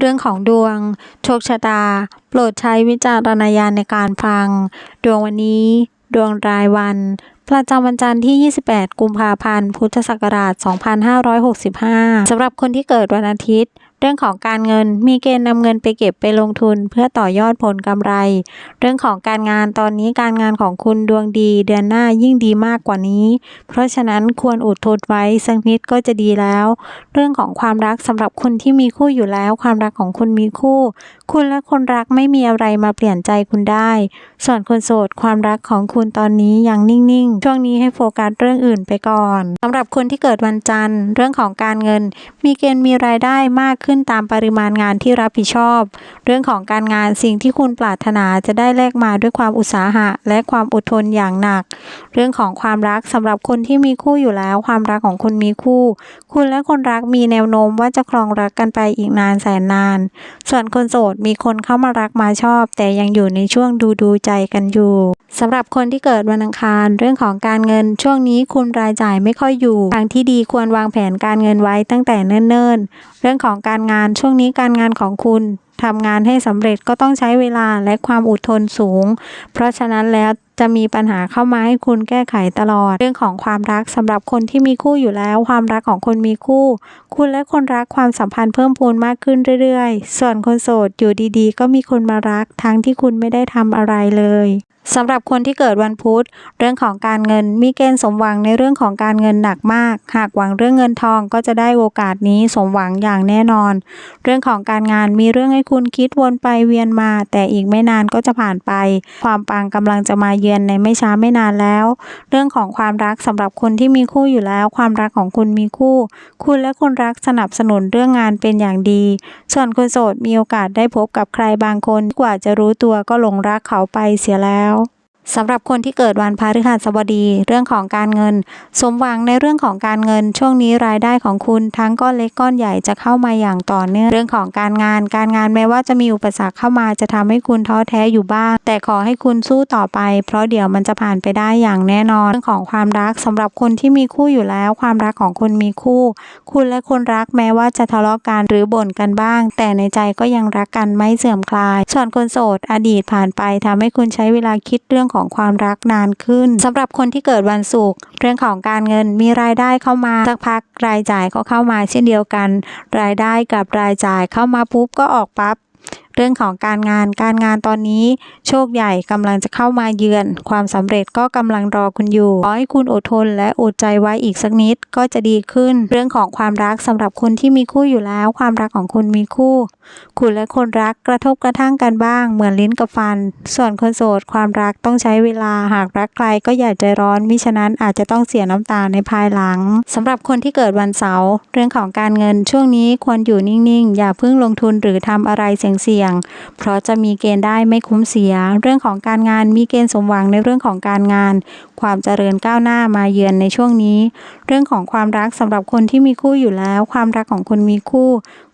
เรื่องของดวง โชคชะตา โปรดใช้วิจารณญาณในการฟัง ดวงวันนี้ ดวงรายวัน ประจำวันจันทร์ที่ 28 กุมภาพันธ์ พุทธศักราช 2565 สำหรับคนที่เกิดวันอาทิตย์ เรื่องของการเงินมีเกณฑ์นำเงินไปเก็บไปลงทุน เพื่อต่อยอดผลกำไร เรื่องของการงานตอนนี้การงานของคุณดวงดี เดือนหน้ายิ่งดีมากกว่านี้ เพราะฉะนั้นควรอดทนไว้สักนิดก็จะดีแล้ว เรื่องของความรักสำหรับคนที่มีคู่อยู่แล้ว ความรักของคุณมีคู่ คุณและคนรักไม่มีอะไรมาเปลี่ยนใจคุณได้ ส่วนคนโสดความรักของคุณตอนนี้ยังนิ่งๆ ช่วงนี้ให้โฟกัสเรื่องอื่นไปก่อนสำหรับคนที่เกิดวันจันทร์ เรื่องของการเงิน มีเกณฑ์มีรายได้มากขึ้นตามปริมาณงานที่รับผิดชอบ เรื่องของการงานสิ่งที่คุณปรารถนาจะได้แลกมาด้วยความอุตสาหะ และความอดทนอย่างหนัก เรื่องของความรักสำหรับคนที่มีคู่อยู่แล้ว ความรักของคุณมีคู่ คุณและคนรักมีแนวโน้มว่าจะครองรักกันไปอีกนานแสนนาน ส่วนคนโสดมีคนเข้ามารักมาชอบ แต่ยังอยู่ในช่วงดูดูใจกันอยู่สำหรับคนที่เกิดวันอังคาร เรื่องของการเงินช่วงนี้คุณรายจ่ายไม่ค่อยอยู่ทางที่ดีควรวางแผนการเงินไว้ตั้งแต่เนิ่นๆ เรื่องของการงานช่วงนี้การงานของคุณ ทำงานให้สำเร็จก็ต้องใช้เวลาและความอดทนสูง เพราะฉะนั้นแล้วจะมีปัญหาเข้ามาให้คุณแก้ไขตลอด เรื่องของความรักสำหรับคนที่มีคู่อยู่แล้ว ความรักของคนมีคู่ คุณและคนรักความสัมพันธ์เพิ่มพูนมากขึ้นเรื่อยๆ ส่วนคนโสดอยู่ดีๆ ก็มีคนมารักทั้งที่คุณไม่ได้ทำอะไรเลย สำหรับคนที่เกิดวันพุธ เรื่องของการเงินมีเกณฑ์สมหวังในเรื่องของการเงินหนักมาก หากหวังเรื่องเงินทองก็จะได้โอกาสนี้สมหวังอย่างแน่นอน เรื่องของการงานมีเรื่องให้คุณคิดวนไปเวียนมา แต่อีกไม่นานก็จะผ่านไป ความปังกำลังจะมาเยือนในไม่ช้าไม่นานแล้ว เรื่องของความรักสำหรับคนที่มีคู่อยู่แล้ว ความรักของคุณมีคู่ คุณและคนรักสนับสนุนเรื่องงานเป็นอย่างดี ส่วนคนโสดมีโอกาสได้พบกับใครบางคนกว่าจะรู้ตัวก็หลงรักเขาไปเสียแล้ว สำหรับคนที่เกิดวันพฤหัสบดีเรื่องของการเงิน สมหวังในเรื่องของการเงิน ช่วงนี้รายได้ของคุณทั้งก้อนเล็กก้อนใหญ่จะเข้ามาอย่างต่อเนื่องเรื่องของการงาน การงานแม้ว่าจะมีอุปสรรคเข้ามาจะทำให้คุณท้อแท้อยู่บ้าง แต่ขอให้คุณสู้ต่อไป เพราะเดี๋ยวมันจะผ่านไปได้อย่างแน่นอนเรื่องของความรักสำหรับคนที่มีคู่อยู่แล้ว ความรักของคุณมีคู่ คุณและคนรักแม้ว่าจะทะเลาะกันหรือบ่นกันบ้าง แต่ในใจก็ยังรักกันไม่เสื่อมคลายส่วนคนโสดอดีตผ่านไปทำให้คุณใช้เวลาคิดเรื่องของของความรักนานขึ้นสำหรับคนที่เกิดวันศุกร์เรื่องของการเงินมีรายได้เข้ามาสักพักรายจ่ายก็เข้ามาเช่นเดียวกัน รายได้กับรายจ่ายเข้ามาปุ๊บก็ออกปั๊บ รื่องของการงานการงานตอนนี้ โชคใหญ่กำลังจะเข้ามาเยือน ความสำเร็จก็กำลังรอคุณอยู่ขอให้คุณอดทนและอดใจไว้อีกสักนิดก็จะดีขึ้น เรื่องของความรักสำหรับคนที่มีคู่อยู่แล้ว ความรักของคุณมีคู่ คุณและคนรักกระทบกระทั่งกันบ้าง เหมือนลิ้นกับฟัน ส่วนคนโสดความรักต้องใช้เวลาหากรักใครก็อย่าใจร้อนมิฉะนั้นอาจจะต้องเสียน้ำตาในภายหลังสำหรับคนที่เกิดวันเสาร์เรื่องของการเงินช่วงนี้ควรอยู่นิ่งๆ อย่าเพิ่งลงทุนหรือทำอะไรเสี่ยงๆเพราะจะมีเกณฑ์ได้ไม่คุ้มเสีย เรื่องของการงานมีเกณฑ์สมหวังในเรื่องของการงาน ความเจริญก้าวหน้ามาเยือนในช่วงนี้ เรื่องของความรักสำหรับคนที่มีคู่อยู่แล้ว ความรักของคนมีคู่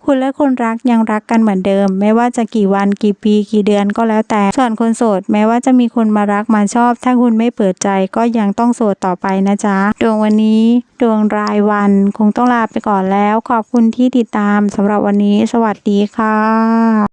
คุณและคนรักยังรักกันเหมือนเดิม ไม่ว่าจะกี่วันกี่ปีกี่เดือนก็แล้วแต่ ส่วนคนโสดแม้ว่าจะมีคนมารักมาชอบ ถ้าคุณไม่เปิดใจก็ยังต้องโสดต่อไปนะจ๊ะดวงวันนี้ ดวงรายวันคงต้องลาไปก่อนแล้ว ขอบคุณที่ติดตามสำหรับวันนี้ สวัสดีค่ะ